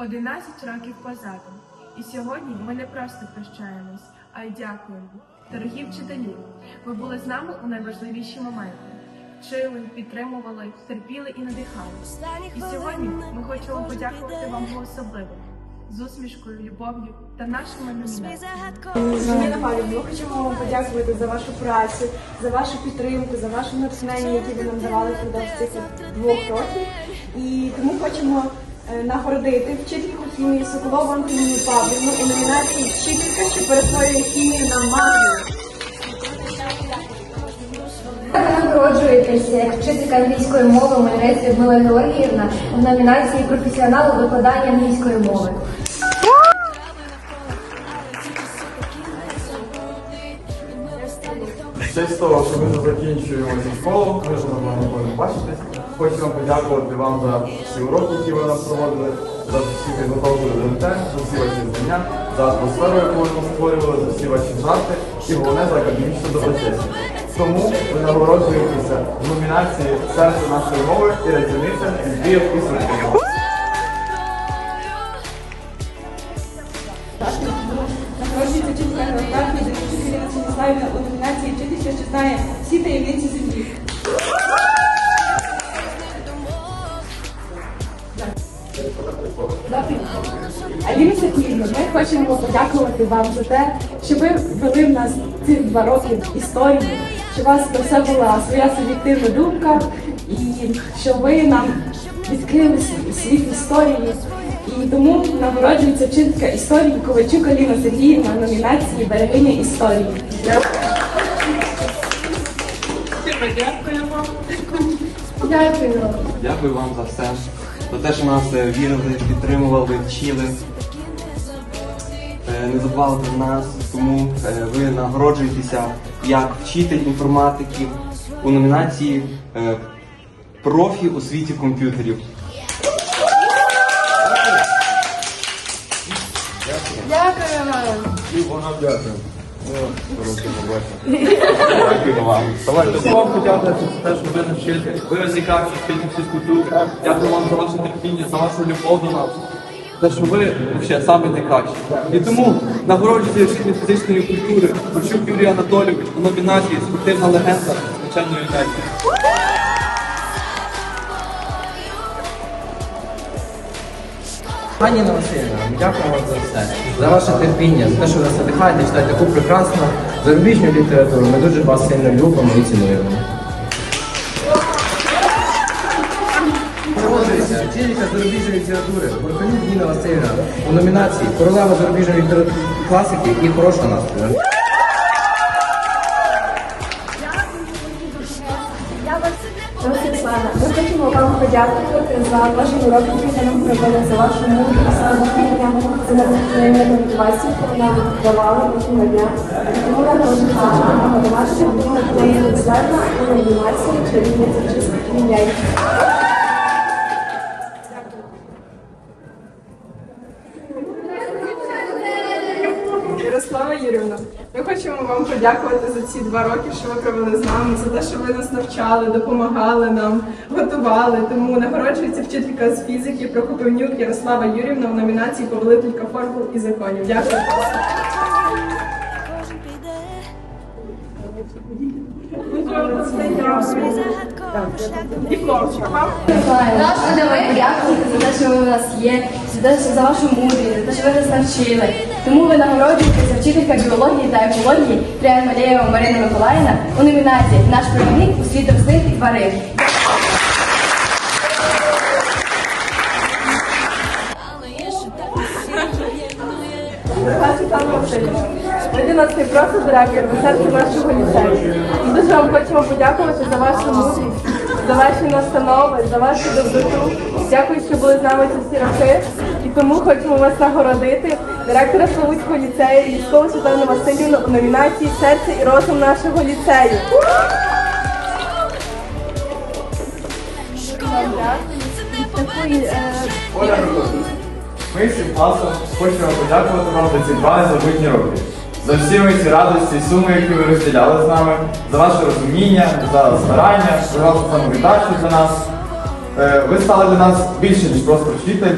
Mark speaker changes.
Speaker 1: 11 років позаду. І сьогодні ми не просто прощаємось, а й дякуємо. Дорогі вчителі, ви були з нами у найважливіші моменти. Вчили, підтримували, терпіли і надихали. І сьогодні ми хочемо подякувати вам особливо з усмішкою, любов'ю та нашими.
Speaker 2: Зміна Павлівна, ми хочемо вам подякувати за вашу працю, за вашу підтримку, за ваше натхнення, яке ви нам давали впродовж цих двох років. І тому хочемо е, нагородити вчительку хімії Соколову Антоніну Павлівну у номінації Вчителька, що перетворює хімію на магію.
Speaker 3: Нагороджуєтеся як вчителька англійської мови майнець Людмила Георгіївна в номінації професіонал у викладанні англійської мови.
Speaker 4: Честь того, що ми закінчуємо цю школу, ми нормально будемо бачитись. Хочемо подякувати вам за всі уроки, які ви нам проводили, за всі підготовку до ДНТ, за всі ваші знання, за атмосферу, яку ви нам створювали, за всі ваші жарти і головне за академічну доброчесність. Тому ви нагороджуєтеся в номінації Серце нашої мови і рятівниця від Біїв і Сульфів.
Speaker 2: Знає всі таємниці землі. Аліна Сергіївна, ми хочемо подякувати вам за те, що ви ввели в нас ці два роки історії, що у вас про все була своя суб'єктивна думка, і що ви нам відкрили світ історії. І тому нагороджується вчителька історії Ковальчук Аліна Сергіївна в номінації Берегиня історії.
Speaker 3: Дякую.
Speaker 5: Дякую вам за все. За те, що нас е, вірили, підтримували, вчили. Е, Не забували про нас, тому е, ви нагороджуєтеся як вчитель інформатики у номінації профі у світі комп'ютерів. Дякую вам.
Speaker 6: Хочу вам подякувати те, ви навчили. Ви розікався спільну. Дякую вам за ваше терпіння, за вашу любов до нас. За що ви взагалі самі найкращі. І тому нагороджується вчитель фізичної культури Борчук Юрій Анатолійович у номінації Спортивна легенда звичайної енергії.
Speaker 7: Пані Васильівна, дякую вам за все, за ваше терпіння, за те, що ви нас надихаєте читати таку прекрасну зарубіжну літературу. Ми дуже вас сильно любимо і цінуємо. Проводиться вчителька зарубіжної літератури Борканюк Ніна Васильівна у номінації Королева зарубіжної літератури класики і хороша настрою.
Speaker 3: Ми хочемо вам подякувати за ваші уроки, які нам провели, за вашу мудрість, за терпіння, за натхнення мотивацію, яку нам давали кожного дня. Тому нагороджується вчителя математики, Надія Олександровна у номінації чи чистих ім'я».
Speaker 2: Ярослава Юрівна, ми хочемо вам подякувати за ці два роки, що ви провели з нами, за те, що ви нас навчали, допомагали нам, готували. Тому нагороджується вчителька з фізики Прокопівнюк Ярослава Юрівна в номінації Повелителька формул і законів. Дякую.
Speaker 3: Нас будемо подякувати за те, що ви у нас є, за вашу мудрість, за те, що ви нас навчили. Тому ви нагороджуєтеся вчителька біології та екології Трян Малєєва Марина Миколаївна у номінації Наш провідник у світ рослин і тварин.
Speaker 2: Не просто директор, ви серце нашого ліцею. Дуже вам хочемо подякувати за вашу мудрість, за ваші настанови, за вашу доброту. Дякую, що були з нами ці всі роки. Тому хочемо вас нагородити директора Славутського ліцею Ліськову Світлану Васильівну у номінації Серце і розум нашого ліцею.
Speaker 4: Оля Миколаївна, ми всім класом хочемо подякувати вам за ці два незабутні роки. За всі ми ці радості і суми, які ви розділяли з нами, за ваше розуміння, за старання, за вашу самовіддачу для нас. Е, Ви стали для нас більше, ніж просто вчитель.